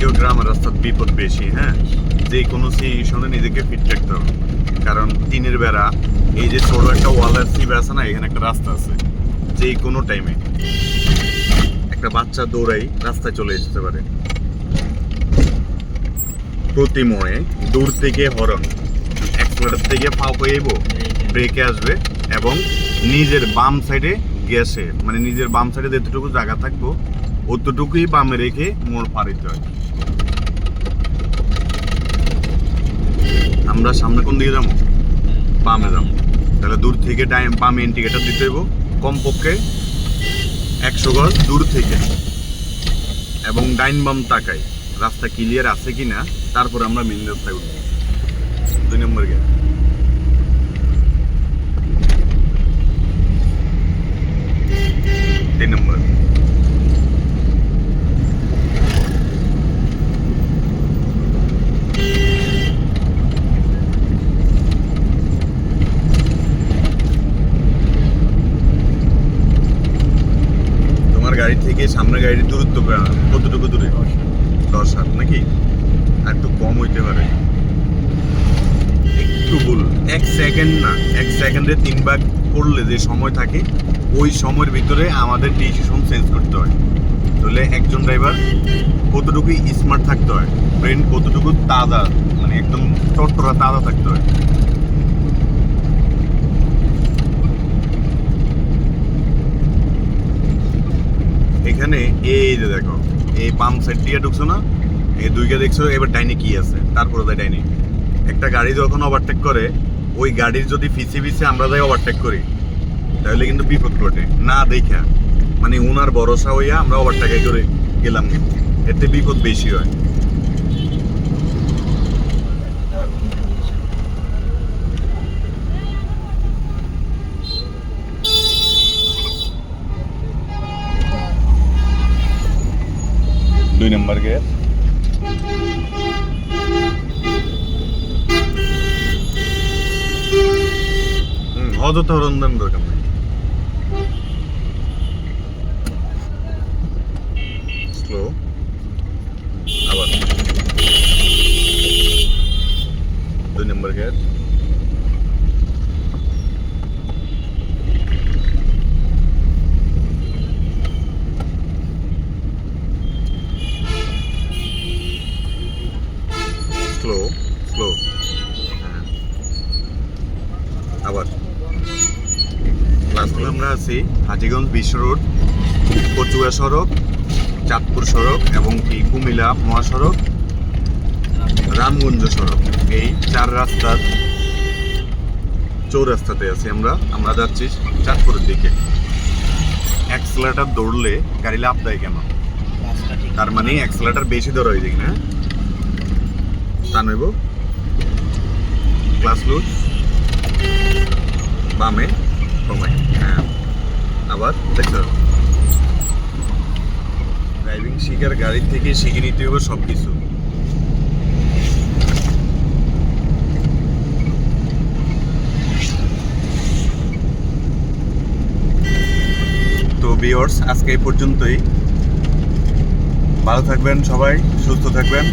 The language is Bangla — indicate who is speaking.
Speaker 1: থেকেও গ্রামের রাস্তার বিপদ বেশি হ্যাঁ? যে কোনো সিচুয়েশনে নিজেকে ফিট রাখতে হবে। কারণ টিনের বেড়া, এই যে ছোট একটা ওয়ালের সিপ আছে না, এখানে একটা রাস্তা আছে, যে কোনো টাইমে একটা বাচ্চা দৌড়াই রাস্তায় চলে যেতে পারে। প্রতি মোড়ে দূর থেকে হরন অ্যাক্সিলেটার থেকে ফাও হয়েব ব্রেকে আসবে এবং নিজের বাম সাইডে গ্যাসে মানে নিজের বাম সাইডে যতটুকু জায়গা থাকব, অতটুকুই বামে রেখে মোড় হইতে হয় আমরা সামনে কোন দিকে যাব? বামে যাব। তাহলে দূর থেকে ডাইন বামে ইন্ডিকেটার দিতে হইব। কমপক্ষে একশো গজ দূর থেকে। এবং ডাইন বাম তাকাই। রাস্তা ক্লিয়ার আছে কিনা তারপর আমরা মেন রাস্তায় উঠবো। দুই নম্বর গেট তিন নম্বর তোমার গাড়ি থেকে সামনের গাড়ির দূরত্ব কতটুকু দূরে? দশ হাত। নাকি? একটু কম হইতে পারে। একটু ভুল। এক সেকেন্ড না, এক সেকেন্ডে তিন ভাগ করলে যে সময় থাকে, ওই সময়ের ভিতরে আমাদের ডিসিশন চেঞ্জ করতে হয়। তাহলে একজন ড্রাইভার কতটুকু স্মার্ট থাকতে হয়? ব্রেন কতটুকু তাজা মানে একদম চট্টরা তাজা থাকতে হয়। এখানে এই যে দেখো, এই বাম সাইড দিয়ে ঢুকছো না? এই দুইটা দেখছ, এবার ডাইনে কি আছে? তারপরে দেয় ডাইনে। একটা গাড়ি যখন ওভারটেক করে, ওই গাড়ির যদি ফিসে ফিসে আমরা যাই ওভারটেক করি, তাহলে কিন্তু বিপদ ঘটে। না দেখা মানে উনার ভরসা হইয়া আমরা ওভারটেক করে গেলাম এতে বিপদ বেশি হয়। দুই নম্বর গেট হুম অযথা রন্ধন দরকার নেই স্লো আবার দুই নম্বর গেট স্লো স্লো হ্যাঁ আবার লাস্ট আমরা আছি হাজিগঞ্জ বিশ্ব রোড কচুয়া সড়ক চাঁদপুর সড়ক এবং কি কুমিল্লা মহাসড়ক রামগঞ্জ সড়ক। এই চার রাস্তার চৌরাস্তাতে আছি আমরা। আমরা যাচ্ছি চাঁদপুরের দিকে। অ্যাক্সেলেটার দৌড়লে গাড়ি লাভ দেয় কেন? তার মানে অ্যাক্সেলেটার বেশি দৌড় হয়ে যায় না? টান হইব। ক্লাস লুজ। বামে। কমাই হ্যাঁ। আবার দেখছ ড্রাইভিং শিখার গাড়ি থেকে শিখে নিতে হবে সব কিছু তো বিয়র্স আজকে এই পর্যন্তই। ভালো থাকবেন সবাই সুস্থ থাকবেন।